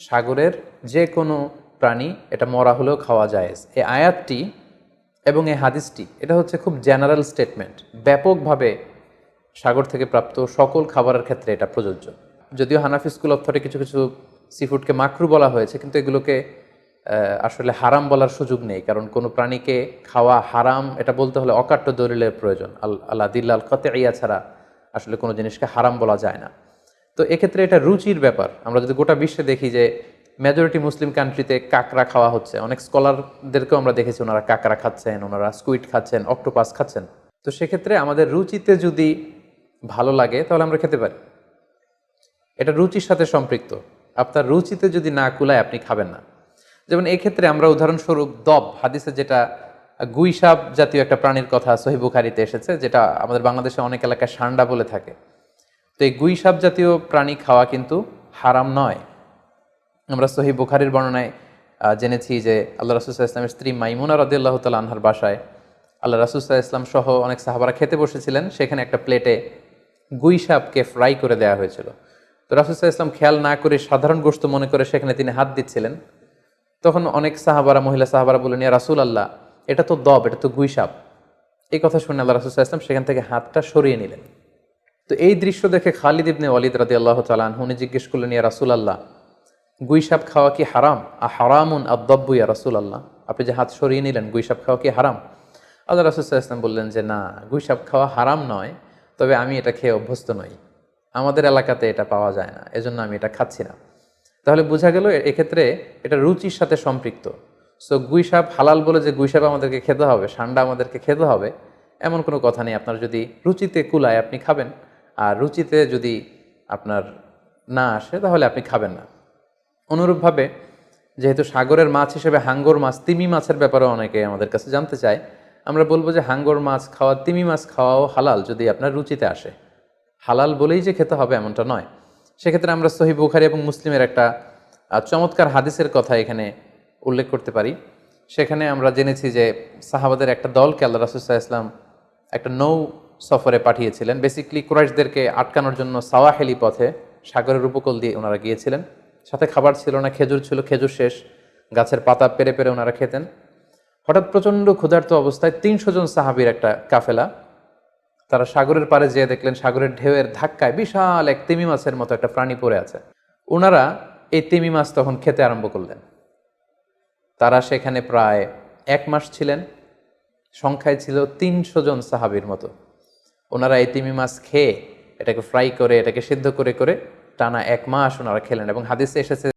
সাগরের যে কোনো প্রাণী এটা মরা হলেও খাওয়া যায় এই আয়াতটি এবং এই হাদিসটি, এটা হচ্ছে খুব জেনারেল স্টেটমেন্ট। ব্যাপকভাবে সাগর থেকে প্রাপ্ত সকল খাবারের ক্ষেত্রে এটা প্রযোজ্য। যদিও হানাফি স্কুল অফ থটে কিছু কিছু সিফুডকে মাকরু বলা হয়েছে, কিন্তু এগুলোকে আসলে হারাম বলার সুযোগ নেই, কারণ কোনো প্রাণীকে খাওয়া হারাম, এটা বলতে হলে অকাট্য দলিলের প্রয়োজন। আল আল্লাহ দিল্লাল কতে ইয়া ছাড়া আসলে কোনো জিনিসকে হারাম বলা যায় না। তো এক্ষেত্রে এটা রুচির ব্যাপার। আমরা যদি গোটা বিশ্বে দেখি যে মেজরিটি মুসলিম কান্ট্রিতে কাঁকড়া খাওয়া হচ্ছে, অনেক স্কলারদেরকেও আমরা দেখেছি ওনারা কাঁকড়া খাচ্ছেন, ওনারা স্কুইড খাচ্ছেন অক্টোপাস খাচ্ছেন। তো সেক্ষেত্রে আমাদের রুচিতে যদি ভালো লাগে, তাহলে আমরা খেতে পারি। এটা রুচির সাথে সম্পৃক্ত। আপনার রুচিতে যদি না কুলায়, আপনি খাবেন না। যেমন এক্ষেত্রে আমরা উদাহরণস্বরূপ দব, হাদিসে যেটা গুইসাপ জাতীয় একটা প্রাণীর কথা সহিবুখারিতে এসেছে, যেটা আমাদের বাংলাদেশে অনেক এলাকায় সান্ডা বলে থাকে। তো এই গুইসাপ জাতীয় প্রাণী খাওয়া কিন্তু হারাম নয়। আমরা সহি বুখারির বর্ণনায় জেনেছি যে আল্লাহ রাসুল্লাহ ইসলামের স্ত্রী মাইমুনা রদিয়াল্লাহ তাল আনহার বাসায় আল্লাহ রাসুল্লাহ ইসলাম সহ অনেক সাহাবারা খেতে বসেছিলেন। সেখানে একটা প্লেটে গুই সাপকে ফ্রাই করে দেওয়া হয়েছিল। তো রাসুল্লাহ ইসলাম খেয়াল না করে সাধারণ গোস্ত মনে করে সেখানে তিনি হাত দিচ্ছিলেন। তখন অনেক সাহাবারা, মহিলা সাহাবারা বললেন, ইয়া রাসুল আল্লাহ এটা তো দব, এটা তো গুই সাপ। এই কথা শুনে আল্লাহ রাসুল্লাহ ইসলাম সেখান থেকে হাতটা সরিয়ে নিলেন। তো এই দৃশ্য দেখে খালিদ ইবনে ওয়ালিদ রাদি আল্লাহ তালান উনি জিজ্ঞেস করলেন, ইয়া রাসুল আল্লাহ গুইসাপ খাওয়া কি হারাম? আ হারামুন আদব্বু ইয়া রাসুল আল্লাহ আপনি যে হাত সরিয়ে নিলেন গুইসাপ খাওয়া কি হারাম? আল্লাহ রাসুল ইসলাম বললেন যে, না গুইসাপ খাওয়া হারাম নয়, তবে আমি এটা খেয়ে অভ্যস্ত নই। আমাদের এলাকাতে এটা পাওয়া যায় না, এজন্য আমি এটা খাচ্ছি না। তাহলে বোঝা গেল এক্ষেত্রে এটা রুচির সাথে সম্পৃক্ত। সো গুইসাপ হালাল বলে যে গুইসাপ আমাদেরকে খেতে হবে, সান্ডা আমাদেরকে খেতে হবে, এমন কোনো কথা নেই। আপনার যদি রুচিতে কুলায় আপনি খাবেন আর রুচিতে যদি আপনার না আসে, তাহলে আপনি খাবেন না। অনুরূপভাবে, যেহেতু সাগরের মাছ হিসেবে হাঙ্গর মাছ, তিমি মাছের ব্যাপারে অনেকে আমাদের কাছে জানতে চায়, আমরা বলব যে হাঙ্গর মাছ খাওয়া, তিমি মাছ খাওয়াও হালাল যদি আপনার রুচিতে আসে। হালাল বলেই যে খেতে হবে এমনটা নয়। সেক্ষেত্রে আমরা সহি বুখারি এবং মুসলিমের একটা চমৎকার হাদিসের কথা এখানে উল্লেখ করতে পারি। সেখানে আমরা জেনেছি যে সাহাবাদের একটা দলকে আল্লাহ রাসুসাহ ইসলাম একটা নৌ সফরে পাঠিয়েছিলেন। বেসিকলি কুরাইশদেরকে আটকানোর জন্য সাওয়াহেলি পথে সাগরের উপকূল দিয়ে ওনারা গিয়েছিলেন। সাথে খাবার ছিল না, খেজুর ছিল, খেজুর শেষ। গাছের পাতা পেরে পেরে ওনারা খেতেন। হঠাৎ প্রচণ্ড ক্ষুধার্ত অবস্থায় তিনশো জন সাহাবির একটা কাফেলা, তারা সাগরের পাড়ে যেয়ে দেখলেন সাগরের ঢেউয়ের ধাক্কায় বিশাল এক তিমি মাছের মতো একটা প্রাণী পড়ে আছে। ওনারা এই তিমি মাছ তখন খেতে আরম্ভ করলেন। তারা সেখানে প্রায় এক মাস ছিলেন। সংখ্যায় ছিল তিনশো জন সাহাবির মতো। ওনারা এই তিমি মাছ খেয়ে এটাকে ফ্রাই করে, এটাকে সিদ্ধ করে করে টানা এক মাস ওনারা খেলেন এবং হাদিসে এসেছে